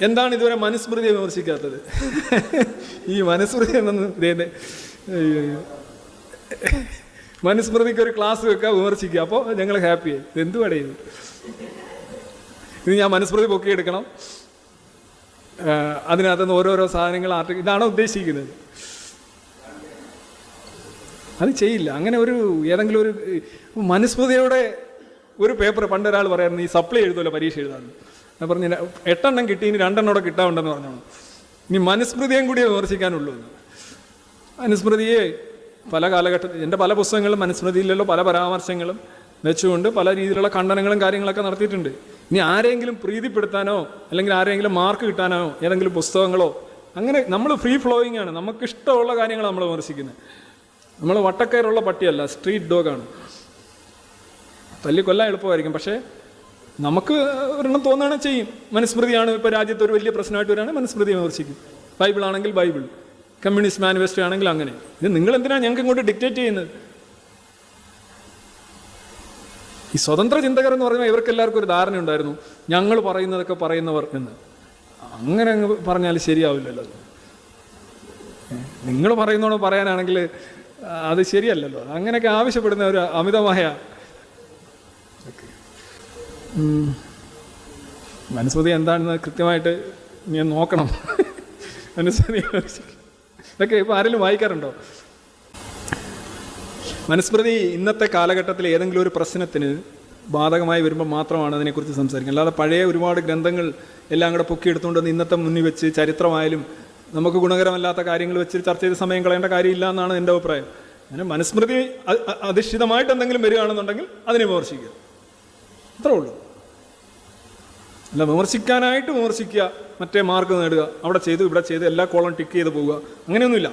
എന്താണ് ഇതുവരെ മനുസ്മൃതിയെ വിമർശിക്കാത്തത്? ഈ മനുസ്മൃതി എന്നൊന്നും മനുസ്മൃതിക്ക് ഒരു ക്ലാസ് വെക്കുക വിമർശിക്കുക അപ്പോൾ ഞങ്ങൾ ഹാപ്പിയായി ഇത് പടയത് ഇത്? ഞാൻ മനുസ്മൃതി പൊക്കിയെടുക്കണം. എടുക്കണം അതിനകത്തുനിന്ന് ഓരോരോ സാധനങ്ങൾ ആർട്ടി ഇതാണോ ഉദ്ദേശിക്കുന്നത്? അത് ചെയ്യില്ല. അങ്ങനെ ഒരു ഏതെങ്കിലും ഒരു മനുസ്മൃതിയുടെ ഒരു പേപ്പർ പണ്ട് ഒരാൾ പറയായിരുന്നു ഈ സപ്ലൈ എഴുതുമല്ലോ പരീക്ഷ എഴുതാൻ. ഞാൻ പറഞ്ഞു എട്ടെണ്ണം കിട്ടി ഇനി രണ്ടെണ്ണം കൂടെ കിട്ടാവുണ്ടെന്ന് പറഞ്ഞു ഇനി മനുസ്മൃതിയും കൂടിയേ വിമർശിക്കാനുള്ളൂ. എന്ന് മനുസ്മൃതിയെ പല കാലഘട്ടത്തിൽ എന്റെ പല പുസ്തകങ്ങളും മനുസ്മൃതിയിലല്ലോ പല പരാമർശങ്ങളും വെച്ചുകൊണ്ട് പല രീതിയിലുള്ള ഖണ്ഡനങ്ങളും കാര്യങ്ങളൊക്കെ നടത്തിയിട്ടുണ്ട്. ഇനി ആരെങ്കിലും പ്രീതിപ്പെടുത്താനോ അല്ലെങ്കിൽ ആരെങ്കിലും മാർക്ക് കിട്ടാനോ ഏതെങ്കിലും പുസ്തകങ്ങളോ അങ്ങനെ നമ്മൾ ഫ്രീ ഫ്ലോയിങ് ആണ്. നമുക്ക് ഇഷ്ടമുള്ള കാര്യങ്ങൾ നമ്മൾ വിമർശിക്കുന്നത്. നമ്മൾ വട്ടക്കയറുള്ള പട്ടിയല്ല സ്ട്രീറ്റ് ഡോഗാണ്. തല്ലിക്കൊല്ലാൻ എളുപ്പമായിരിക്കും. പക്ഷേ നമുക്ക് ഒരെണ്ണം തോന്നുകയാണ് ചെയ്യും. മനുസ്മൃതിയാണ് ഇപ്പോൾ രാജ്യത്ത് ഒരു വലിയ പ്രശ്നമായിട്ട് വരികയാണ് മനുസ്മൃതി വിമർശിക്കും. ബൈബിൾ ആണെങ്കിൽ ബൈബിൾ കമ്മ്യൂണിസ്റ്റ് മാനിഫെസ്റ്റോ ആണെങ്കിൽ അങ്ങനെ. ഇത് നിങ്ങൾ എന്തിനാണ് ഞങ്ങൾക്ക് ഇങ്ങോട്ട് ഡിക്റ്റേറ്റ് ചെയ്യുന്നത്? ഈ സ്വതന്ത്ര ചിന്തകർ എന്ന് പറഞ്ഞാൽ ഇവർക്ക് എല്ലാവർക്കും ഒരു ധാരണ ഉണ്ടായിരുന്നു. ഞങ്ങൾ പറയുന്നതൊക്കെ പറയുന്നവർ എന്ന്. അങ്ങനെ അങ്ങ് പറഞ്ഞാൽ ശരിയാവില്ലല്ലോ നിങ്ങൾ പറയുന്നോണോ പറയാനാണെങ്കിൽ അത് ശരിയല്ലല്ലോ. അങ്ങനെയൊക്കെ ആവശ്യപ്പെടുന്ന ഒരു അമിതമായ. മനുസ്മൃതി എന്താണെന്ന് കൃത്യമായിട്ട് ഞാൻ നോക്കണം. മനുസ്മൃതി ഇതൊക്കെ ഇപ്പോൾ ആരെങ്കിലും വായിക്കാറുണ്ടോ? മനുസ്മൃതി ഇന്നത്തെ കാലഘട്ടത്തിൽ ഏതെങ്കിലും ഒരു പ്രശ്നത്തിന് ബാധകമായി വരുമ്പോൾ മാത്രമാണ് അതിനെക്കുറിച്ച് സംസാരിക്കുന്നത്. അല്ലാതെ പഴയ ഒരുപാട് ഗ്രന്ഥങ്ങൾ എല്ലാം കൂടെ പൊക്കിയെടുത്തുകൊണ്ട് വന്ന് ഇന്നത്തെ മുന്നിൽ വെച്ച് ചരിത്രമായാലും നമുക്ക് ഗുണകരമല്ലാത്ത കാര്യങ്ങൾ വെച്ച് ചർച്ച ചെയ്ത് സമയം കളയേണ്ട കാര്യമില്ല എന്നാണ് എന്റെ അഭിപ്രായം. അങ്ങനെ മനുസ്മൃതി അധിഷ്ഠിതമായിട്ട് എന്തെങ്കിലും വരികയാണെന്നുണ്ടെങ്കിൽ അതിനെ വിമർശിക്കുക. അത്രേ ഉള്ളൂ. അല്ല വിമർശിക്കാനായിട്ട് വിമർശിക്കുക മറ്റേ മാർക്ക് നേടുക അവിടെ ചെയ്തു ഇവിടെ ചെയ്ത് എല്ലാ കോളം ടിക്ക് ചെയ്ത് പോവുക അങ്ങനെയൊന്നുമില്ല.